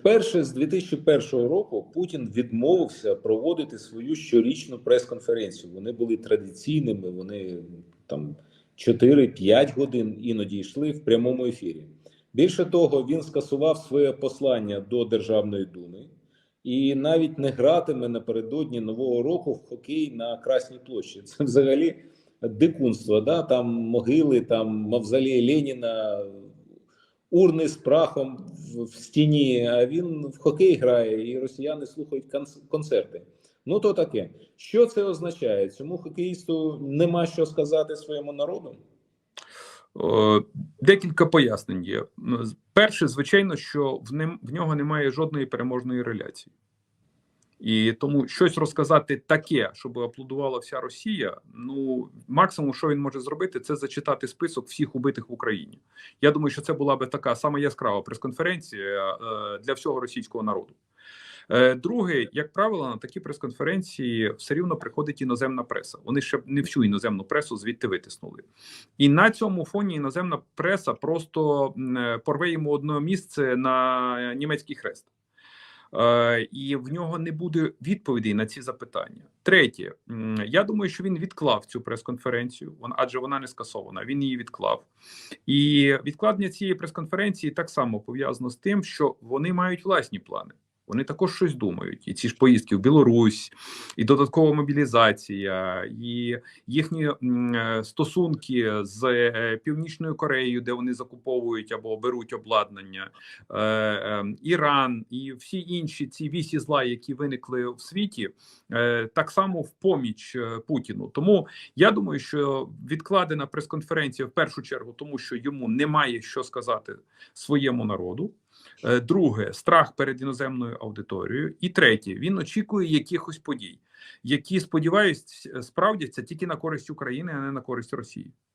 вперше з 2001 року Путін відмовився проводити свою щорічну прес-конференцію. Вони були традиційними, вони там 4-5 годин іноді йшли в прямому ефірі. Більше того, він скасував своє послання до Державної думи і навіть не гратиме напередодні нового року в хокей на Красній площі. Це взагалі дикунство. Да? Там могили, там мавзолей Леніна, урни з прахом в, в стіні. А він в хокей грає, і росіяни слухають концерти. Ну то таке. Що це означає? Цьому хокеїсту нема що сказати своєму народу. Е, Декілька пояснень є. Перше, звичайно, що в нього немає жодної переможної реляції. І тому щось розказати таке, щоб аплодувала вся Росія. Ну, максимум, що він може зробити, це зачитати список всіх убитих в Україні. Я думаю, що це була би така сама яскрава прес-конференція е, для всього російського народу. Е, Друге, як правило, на такі прес-конференції все рівно приходить іноземна преса. Вони ще не всю іноземну пресу звідти витиснули. І на цьому фоні іноземна преса просто е, порве йому одне місце на німецький хрест. Е, і в нього не буде відповідей на ці запитання. Третє, я думаю, що він відклав цю прес-конференцію, адже вона не скасована. Він її відклав. І відкладення цієї прес-конференції так само пов'язано з тим, що вони мають власні плани. Вони також щось думають, і ці ж поїздки в Білорусь, і додаткова мобілізація, і їхні е, стосунки з е, Північною Кореєю, де вони закуповують або беруть обладнання, е, Іран і всі інші ці вісі зла, які виникли в світі, так само в поміч Путіну. Тому я думаю, що відкладена прес-конференція в першу чергу, тому що йому немає що сказати своєму народу. Е, Друге, страх перед іноземною аудиторією. І третє, він очікує якихось подій, які сподіваюсь, справдяться тільки на користь України, а не на користь Росії.